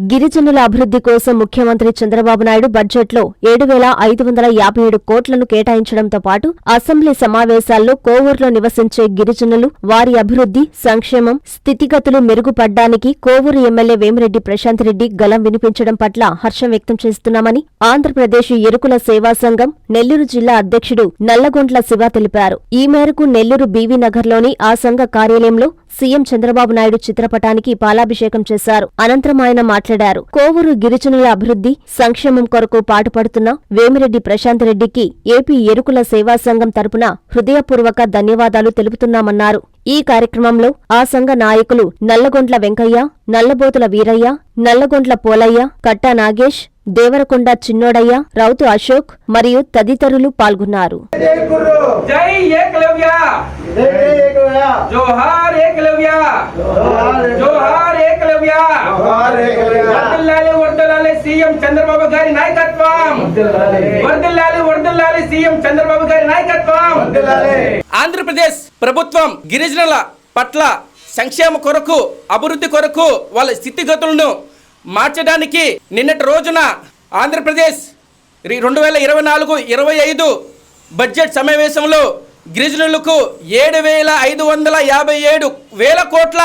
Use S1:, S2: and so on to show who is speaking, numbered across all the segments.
S1: గిరిజనుల అభివృద్ధి కోసం ముఖ్యమంత్రి చంద్రబాబు నాయుడు బడ్జెట్లో ఏడు వేల ఐదు వందల యాభై ఏడు కోట్లను కేటాయించడంతో పాటు అసెంబ్లీ సమావేశాల్లో కోవూరులో నివసించే గిరిజనులు వారి అభివృద్ధి సంక్షేమం స్థితిగతులు మెరుగుపడ్డానికి కోవూరు ఎమ్మెల్యే వేమిరెడ్డి ప్రశాంత్ రెడ్డి గలం వినిపించడం పట్ల హర్షం వ్యక్తం చేస్తున్నామని ఆంధ్రప్రదేశ్ ఎరుకుల సేవా సంఘం నెల్లూరు జిల్లా అధ్యక్షుడు నల్లగొండ్ల శివ తెలిపారు. ఈ మేరకు నెల్లూరు బీవీ నగర్లోని ఆ సంఘ కార్యాలయంలో సీఎం చంద్రబాబు నాయుడు చిత్రపటానికి పాలాభిషేకం చేశారు. అనంతరం ఆయన మాట్లాడారు. కోవూరు గిరిజనుల అభివృద్ధి సంక్షేమం కొరకు పాటుపడుతున్న వేమిరెడ్డి ప్రశాంత్ రెడ్డికి ఏపీ ఎరుకుల సేవా సంఘం తరపున హృదయపూర్వక ధన్యవాదాలు తెలుపుతున్నామన్నారు. ఈ కార్యక్రమంలో ఆ సంఘ నాయకులు నల్లగొండ్ల వెంకయ్య నల్లబోతుల వీరయ్య నల్లగొండ్ల పోలయ్య కట్టా నాగేష్ దేవరకొండ చిన్నోడయ్య రౌతు అశోక్ మరియు తదితరులు పాల్గొన్నారు.
S2: చంద్రబాబు గారి నాయకత్వం! సీఎం చంద్రబాబు గారి నాయకత్వం! ఆంధ్రప్రదేశ్ ప్రభుత్వం గిరిజనుల పట్ల సంక్షేమ కొరకు అభివృద్ధి కొరకు వాళ్ళ స్థితిగతులను మార్చడానికి నిన్నటి రోజున ఆంధ్రప్రదేశ్ రెండు వేల ఇరవై నాలుగు ఇరవై ఐదు బడ్జెట్ సమావేశంలో గిరిజనులకు ఏడు వేల ఐదు వందల యాభై ఏడు వేల కోట్ల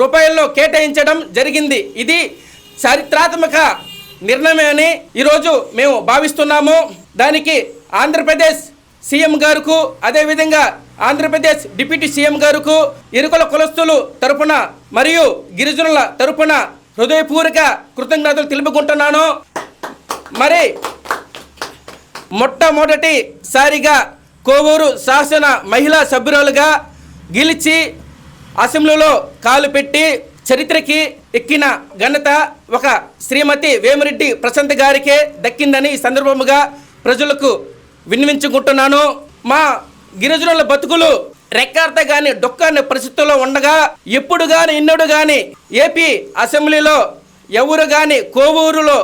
S2: రూపాయల్లో కేటాయించడం జరిగింది. ఇది చారిత్రాత్మక నిర్ణయమని ఈరోజు మేము భావిస్తున్నాము. దానికి ఆంధ్రప్రదేశ్ సీఎం గారుకు అదేవిధంగా ఆంధ్రప్రదేశ్ డిప్యూటీ సీఎం గారుకు ఇరుకుల కులస్తులు తరపున మరియు గిరిజనుల తరపున హృదయపూర్వక కృతజ్ఞతలు తెలుపుకుంటున్నాను. మరి మొట్టమొదటిసారిగా కోవూరు శాసన మహిళా సభ్యురాలుగా గెలిచి అసెంబ్లీలో కాలు పెట్టి చరిత్రకి ఎక్కిన ఘనత ఒక శ్రీమతి వేమిరెడ్డి ప్రశాంత్ గారికే దక్కిందని ఈ సందర్భముగా ప్రజలకు విన్నవించుకుంటున్నాను. మా గిరిజనుల బతుకులు రెక్కార్త గాని డొక్కాని పరిస్థితుల్లో ఉండగా ఎప్పుడు గాని ఇన్నడు గాని ఏపీ అసెంబ్లీలో ఎవరు గాని కోవూరులో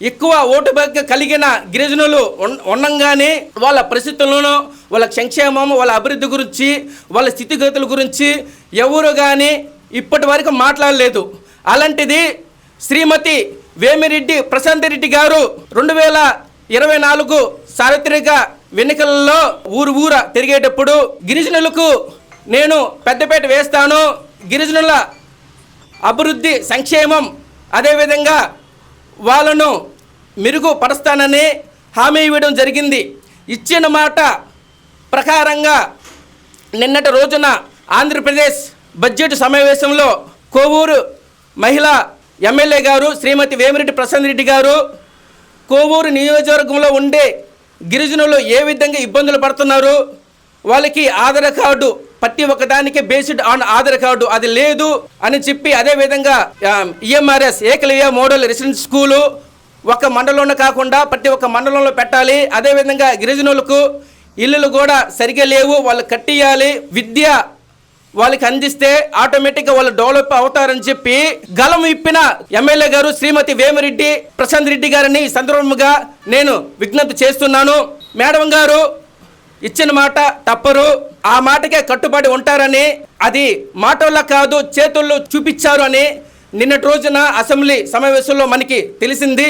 S2: ఎక్కువ ఓటు బక్క కలిగిన గిరిజనులు ఉండంగానే వాళ్ళ పరిస్థితులను వాళ్ళ సంక్షేమం వాళ్ళ అభివృద్ధి గురించి వాళ్ళ స్థితిగతుల గురించి ఎవరు కానీ ఇప్పటి వరకు మాట్లాడలేదు. అలాంటిది శ్రీమతి వేమిరెడ్డి ప్రశాంత్ రెడ్డి గారు రెండు వేల ఇరవై నాలుగు సార్వత్రిక వెనుకల్లో ఊరు ఊర తిరిగేటప్పుడు గిరిజనులకు నేను పెద్దపేట వేస్తాను. గిరిజనుల అభివృద్ధి సంక్షేమం అదేవిధంగా వాళ్ళను మెరుగుపరుస్తానని హామీ ఇవ్వడం జరిగింది. ఇచ్చిన మాట ప్రకారంగా నిన్నటి రోజున ఆంధ్రప్రదేశ్ బడ్జెట్ సమావేశంలో కోవూరు మహిళా ఎమ్మెల్యే గారు శ్రీమతి వేమిరెడ్డి ప్రశాంత్ రెడ్డి గారు కోవూరు నియోజకవర్గంలో ఉండే గిరిజనులు ఏ విధంగా ఇబ్బందులు పడుతున్నారు? వాళ్ళకి ఆధార్ కార్డు ప్రతి ఒక్కదానికి బేస్డ్ ఆన్ ఆధార్ కార్డు అది లేదు అని చెప్పి అదే విధంగా E M R S Eklavya model residence school ఒక మండలంలో కాకుండా ప్రతి ఒక్క మండలంలో పెట్టాలి. అదే విధంగా గిరిజనులకు ఇల్లులు కూడా సరిగా లేవు. వాళ్ళు కట్టియాలి. విద్య వాళ్ళకి అందిస్తే ఆటోమేటిక్గా వాళ్ళు డెవలప్ అవుతారని చెప్పి గలం ఇప్పిన ఎమ్మెల్యే గారు శ్రీమతి వేమిరెడ్డి ప్రశాంత్ రెడ్డి గారిని సందర్భంగా నేను విజ్ఞప్తి చేస్తున్నాను. మేడం గారు ఇచ్చిన మాట తప్పరు. ఆ మాటకే కట్టుబడి ఉంటారని అది మాటల్లో కాదు చేతుల్లో చూపించారు అని నిన్నటి రోజున అసెంబ్లీ సమావేశంలో మనకి తెలిసింది.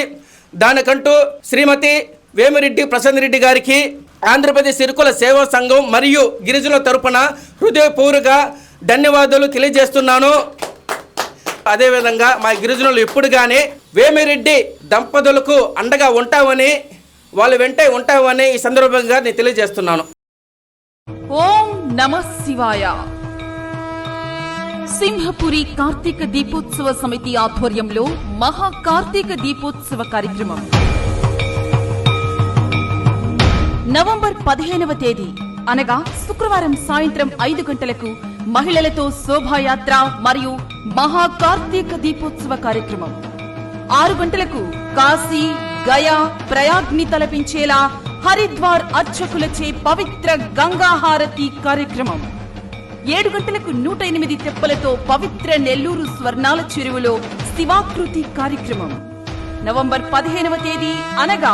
S2: దానికంటూ శ్రీమతి వేమిరెడ్డి ప్రశాంత్ రెడ్డి గారికి ఆంధ్రప్రదేశ్ ఇరుకుల సేవా సంఘం మరియు గిరిజనుల తరపున హృదయపూర్వక ధన్యవాదాలు తెలియజేస్తున్నాను. అదేవిధంగా మా గిరిజనులు ఇప్పుడు కానీ వేమిరెడ్డి దంపతులకు అండగా ఉంటామని వాళ్ళు వెంటే ఉంటామని ఈ సందర్భంగా నేను తెలియజేస్తున్నాను.
S3: ఓం నమ శివాయ. సింహపురి కార్తీక దీపోత్సవ సమితి ఆధ్వర్యంలో మహా కార్తీక దీపోత్సవ కార్యక్రమం. నవంబర్ పదిహేనవ తేదీ. అనగా శుక్రవారం సాయంత్రం ఐదు గంటలకు మహిళలతో శోభాయాత్ర మరియు మహా కార్తీక దీపోత్సవ కార్యక్రమం. ఆరు గంటలకు కాశీ గయా ప్రయాగ్ని తలపించేలా హరిద్వార్ అర్చకులచే పవిత్ర గంగాహారతి కార్యక్రమం. ఏడు గంటలకు నూట ఎనిమిది తెప్పలతో పవిత్ర నెల్లూరు స్వర్ణాల చెరువులో శివాకృతి కార్యక్రమం. నవంబర్ పదిహేనవ తేదీ అనగా